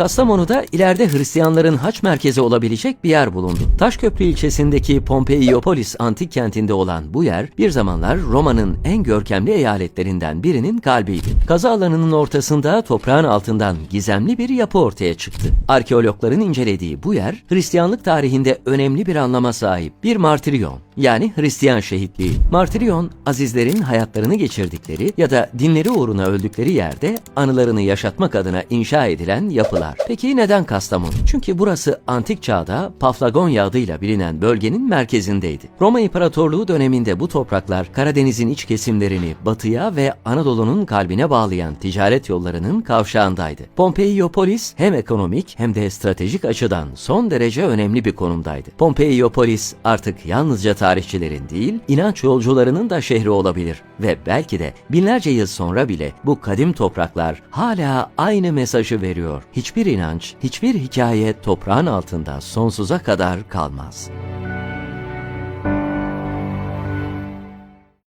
Kastamonu'da ileride Hristiyanların haç merkezi olabilecek bir yer bulundu. Taşköprü ilçesindeki Pompeiyopolis antik kentinde olan bu yer bir zamanlar Roma'nın en görkemli eyaletlerinden birinin kalbiydi. Kazı alanının ortasında toprağın altından gizemli bir yapı ortaya çıktı. Arkeologların incelediği bu yer Hristiyanlık tarihinde önemli bir anlama sahip. Bir martiryon yani Hristiyan şehitliği. Martiryon, azizlerin hayatlarını geçirdikleri ya da dinleri uğruna öldükleri yerde anılarını yaşatmak adına inşa edilen yapılar. Peki neden Kastamonu? Çünkü burası antik çağda Paflagonya adıyla bilinen bölgenin merkezindeydi. Roma İmparatorluğu döneminde bu topraklar Karadeniz'in iç kesimlerini batıya ve Anadolu'nun kalbine bağlayan ticaret yollarının kavşağındaydı. Pompeiyopolis hem ekonomik hem de stratejik açıdan son derece önemli bir konumdaydı. Pompeiyopolis artık yalnızca tarihçilerin değil, inanç yolcularının da şehri olabilir ve belki de binlerce yıl sonra bile bu kadim topraklar hala aynı mesajı veriyor. Hiçbir inanç, hiçbir hikaye toprağın altında sonsuza kadar kalmaz.